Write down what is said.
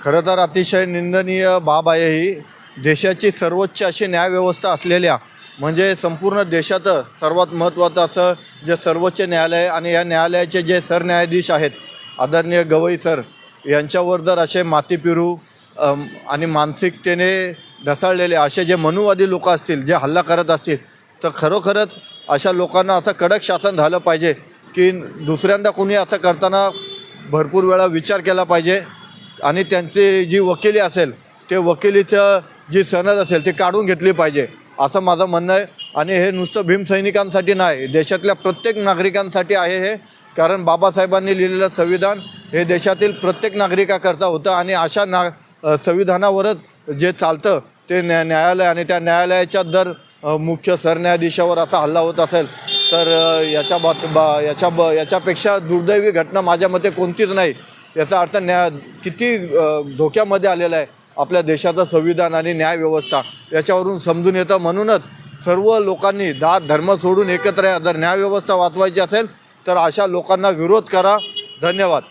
खरं तर अतिशय निंदनीय बाब आहे ही. देशाची सर्वोच्च अशी न्यायव्यवस्था असलेल्या म्हणजे संपूर्ण देशात सर्वात महत्त्वाचं असं जे सर्वोच्च न्यायालय आणि या न्यायालयाचे जे सरन्यायाधीश आहेत आदरणीय गवई सर यांच्यावर जर असे माती पिरू आणि मानसिकतेने ढसाळलेले असे जे मनुवादी लोक असतील जे हल्ला करत असतील तर खरोखरच अशा लोकांना असं कडक शासन झालं पाहिजे की दुसऱ्यांदा कोणी असं करताना भरपूर वेळा विचार केला पाहिजे. आणि त्यांची जी वकिली असेल ते वकिलीचं जी सनद असेल ती काढून घेतली पाहिजे असं माझं म्हणणं आहे. आणि हे नुसतं भीमसैनिकांसाठी नाही देशातल्या प्रत्येक नागरिकांसाठी आहे हे. कारण बाबासाहेबांनी लिहिलेलं संविधान हे देशातील प्रत्येक नागरिकाकरता होतं आणि अशा ना संविधानावरच जे चालतं ते न्या न्यायालय आणि त्या न्यायालयाच्या दर मुख्य सरन्यायाधीशावर असा हल्ला होत असेल तर याच्या बात बा याच्या ब याच्यापेक्षा दुर्दैवी घटना माझ्या मते कोणतीच नाही. याचा अर्थ न्याय किती धोक्यामध्ये आलेला आहे. आपल्या देशाचं संविधान आणि न्यायव्यवस्था याच्यावरून समजून येतं. म्हणूनच सर्व लोकांनी जात धर्म सोडून एकत्र या जर न्यायव्यवस्था वाचवायची असेल तर अशा लोकांना विरोध करा. धन्यवाद.